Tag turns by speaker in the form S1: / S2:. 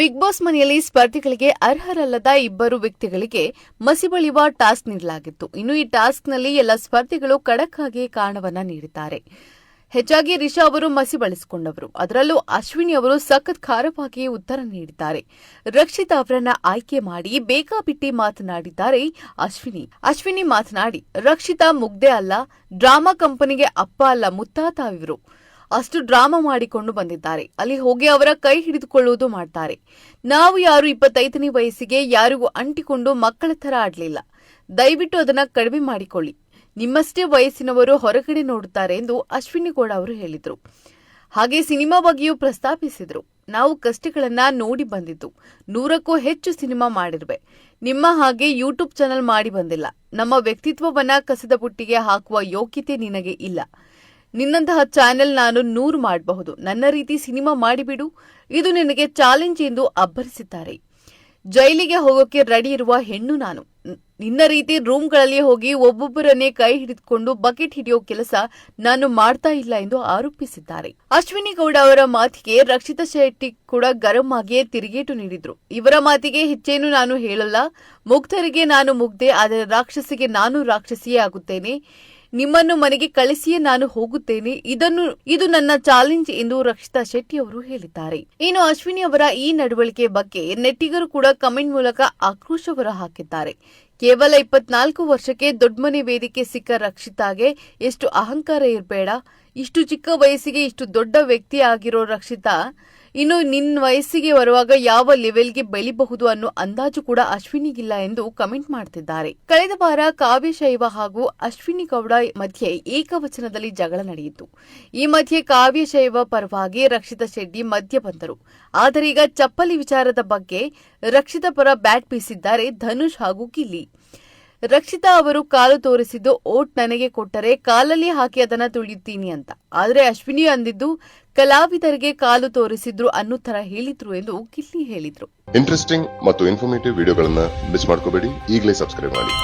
S1: Big boss ಮನೆಯಲ್ಲಿ ಸ್ಪರ್ಧಿಗಳಿಗೆ ಅರ್ಹರಲ್ಲದ ಇಬ್ಬರು ವ್ಯಕ್ತಿಗಳಿಗೆ ಮಸಿ ಬಳಿಯುವ ಟಾಸ್ಕ್ ನೀಡಲಾಗಿತ್ತು. ಇನ್ನು ಈ ಟಾಸ್ಕ್ನಲ್ಲಿ ಎಲ್ಲ ಸ್ಪರ್ಧಿಗಳು ಖಡಕ್ ಆಗಿ ಕಾರಣವನ್ನ ನೀಡಿದ್ದಾರೆ. ಹೆಚ್ಚಾಗಿ ರಿಷಾ ಅವರು ಮಸಿ ಬಳಸಿಕೊಂಡವರು. ಅದರಲ್ಲೂ ಅಶ್ವಿನಿ ಅವರು ಸಖತ್ ಖಾರವಾಗಿ ಉತ್ತರ ನೀಡಿದ್ದಾರೆ. ರಕ್ಷಿತಾ ಅವರನ್ನ ಆಯ್ಕೆ ಮಾಡಿ ಬೇಕಾಬಿಟ್ಟಿ ಮಾತನಾಡಿದ್ದಾರೆ ಅಶ್ವಿನಿ. ಅಶ್ವಿನಿ ಮಾತನಾಡಿ, ರಕ್ಷಿತಾ ಮುಗ್ದೆ ಅಲ್ಲ, ಡ್ರಾಮಾ ಕಂಪನಿಗೆ ಅಪ್ಪ ಅಲ್ಲ, ಮುತ್ತಾತ ಇವರು. ಅಷ್ಟು ಡ್ರಾಮಾ ಮಾಡಿಕೊಂಡು ಬಂದಿದ್ದಾರೆ. ಅಲ್ಲಿ ಹೋಗಿ ಅವರ ಕೈ ಹಿಡಿದುಕೊಳ್ಳುವುದು ಮಾಡ್ತಾರೆ. ನಾವು ಯಾರು ಇಪ್ಪತ್ತೈದನೇ ವಯಸ್ಸಿಗೆ ಯಾರಿಗೂ ಅಂಟಿಕೊಂಡು ಮಕ್ಕಳ ತರ ಆಡ್ಲಿಲ್ಲ. ದಯವಿಟ್ಟು ಅದನ್ನ ಕಡಿಮೆ ಮಾಡಿಕೊಳ್ಳಿ. ನಿಮ್ಮಷ್ಟೇ ವಯಸ್ಸಿನವರು ಹೊರಗಡೆ ನೋಡುತ್ತಾರೆ ಎಂದು ಅಶ್ವಿನಿ ಗೌಡ ಅವರು ಹೇಳಿದರು. ಹಾಗೆ ಸಿನಿಮಾ ಬಗ್ಗೆಯೂ ಪ್ರಸ್ತಾಪಿಸಿದರು. ನಾವು ಕಷ್ಟಗಳನ್ನ ನೋಡಿ ಬಂದಿದ್ದು. ನೂರಕ್ಕೂ ಹೆಚ್ಚು ಸಿನಿಮಾ ಮಾಡಿರುವೆ. ನಿಮ್ಮ ಹಾಗೆ ಯೂಟ್ಯೂಬ್ ಚಾನೆಲ್ ಮಾಡಿ ಬಂದಿಲ್ಲ. ನಮ್ಮ ವ್ಯಕ್ತಿತ್ವವನ್ನ ಕಸದ ಬುಟ್ಟಿಗೆ ಹಾಕುವ ಯೋಗ್ಯತೆ ನಿನಗೆ ಇಲ್ಲ. ನಿನ್ನಂತಹ ಚಾನೆಲ್ ನಾನು ನೂರು ಮಾಡಬಹುದು. ನನ್ನ ರೀತಿ ಸಿನಿಮಾ ಮಾಡಿಬಿಡು. ಇದು ನಿನಗೆ ಚಾಲೆಂಜ್ ಎಂದು ಅಬ್ಬರಿಸಿದ್ದಾರೆ. ಜೈಲಿಗೆ ಹೋಗೋಕೆ ರೆಡಿ ಇರುವ ಹೆಣ್ಣು ನಾನು. ನಿನ್ನ ರೀತಿ ರೂಮ್ಗಳಲ್ಲಿ ಹೋಗಿ ಒಬ್ಬೊಬ್ಬರನ್ನೇ ಕೈ ಹಿಡಿದುಕೊಂಡು ಬಕೆಟ್ ಹಿಡಿಯೋ ಕೆಲಸ ನಾನು ಮಾಡ್ತಾ ಇಲ್ಲ ಎಂದು ಆರೋಪಿಸಿದ್ದಾರೆ. ಅಶ್ವಿನಿ ಗೌಡ ಅವರ ಮಾತಿಗೆ ರಕ್ಷಿತಾ ಶೆಟ್ಟಿ ಕೂಡ ಗರಂ ಆಗಿಯೇ ತಿರುಗೇಟು ನೀಡಿದ್ರು. ಇವರ ಮಾತಿಗೆ ಹೆಚ್ಚೇನು ನಾನು ಹೇಳಲ್ಲ. ಮುಗ್ಧರಿಗೆ ನಾನು ಮುಗ್ಧೆ, ಆದರೆ ರಾಕ್ಷಸಿಗೆ ನಾನು ರಾಕ್ಷಸಿಯೇ ಆಗುತ್ತೇನೆ. ನಿಮ್ಮನ್ನು ಮನೆಗೆ ಕಳಿಸಿಯೇ ನಾನು ಹೋಗುತ್ತೇನೆ. ಇದನ್ನು, ಇದು ನನ್ನ ಚಾಲೆಂಜ್ ಎಂದು ರಕ್ಷಿತಾ ಶೆಟ್ಟಿ ಅವರು ಹೇಳಿದ್ದಾರೆ. ಇನ್ನು ಅಶ್ವಿನಿ ಅವರ ಈ ನಡವಳಿಕೆ ಬಗ್ಗೆ ನೆಟ್ಟಿಗರು ಕೂಡ ಕಮೆಂಟ್ ಮೂಲಕ ಆಕ್ರೋಶ ಹೊರ ಹಾಕಿದ್ದಾರೆ ಕೇವಲ ಇಪ್ಪತ್ನಾಲ್ಕು ವರ್ಷಕ್ಕೆ ದೊಡ್ಡಮನೆ ವೇದಿಕೆ ಸಿಕ್ಕ ರಕ್ಷಿತಾಗೆ ಎಷ್ಟು ಅಹಂಕಾರ ಇರಬೇಡ. ಇಷ್ಟು ಚಿಕ್ಕ ವಯಸ್ಸಿಗೆ ಇಷ್ಟು ದೊಡ್ಡ ವ್ಯಕ್ತಿ ಆಗಿರೋ ರಕ್ಷಿತಾ ಇನ್ನು ನಿನ್ನ ವಯಸ್ಸಿಗೆ ಬರುವಾಗ ಯಾವ ಲೆವೆಲ್ಗೆ ಬೆಳಿಬಹುದು ಅನ್ನೋ ಅಂದಾಜು ಕೂಡ ಅಶ್ವಿನಿಗಿಲ್ಲ ಎಂದು ಕಮೆಂಟ್ ಮಾಡ್ತಿದ್ದಾರೆ. ಕಳೆದ ವಾರ ಕಾವ್ಯ ಶೈವ ಹಾಗೂ ಅಶ್ವಿನಿ ಗೌಡ ಮಧ್ಯೆ ಏಕವಚನದಲ್ಲಿ ಜಗಳ ನಡೆಯಿತು. ಈ ಮಧ್ಯೆ ಕಾವ್ಯ ಶೈವ ಪರವಾಗಿ ರಕ್ಷಿತಾ ಶೆಟ್ಟಿ ಮಧ್ಯ ಬಂದರು. ಆದರೆ ಈಗ ಚಪ್ಪಲಿ ವಿಚಾರದ ಬಗ್ಗೆ ರಕ್ಷಿತಾ ಪರ ಬ್ಯಾಟ್ ಬೀಸಿದ್ದಾರೆ ಧನುಷ್ ಹಾಗೂ ಗಿಲ್ಲಿ ರಕ್ಷಿತಾ ಅವರು ಕಾಲು ತೋರಿಸಿದ್ದು ಓಟ್ ನನಗೆ ಕೊಟ್ಟರೆ ಕಾಲಲ್ಲಿ ಹಾಕಿ ಅದನ್ನ ತುಳಿಯುತ್ತೀನಿ ಅಂತ. ಆದರೆ ಅಶ್ವಿನಿ ಅಂದಿದ್ದು ಕಲಾವಿದರಿಗೆ ಕಾಲು ತೋರಿಸಿದ್ರು ಅನ್ನೋ ತರ ಹೇಳಿದ್ರು ಎಂದು ಕಿಲ್ಲಿ ಹೇಳಿದ್ರು.
S2: ಇಂಟ್ರೆಸ್ಟಿಂಗ್ ಮತ್ತು ಇನ್ಫಾರ್ಮೇಟಿವ್ ವಿಡಿಯೋಗಳನ್ನ ಮಿಸ್ ಮಾಡ್ಕೋಬೇಡಿ. ಈಗಲೇ ಸಬ್ಸ್ಕ್ರೈಬ್ ಮಾಡಿ.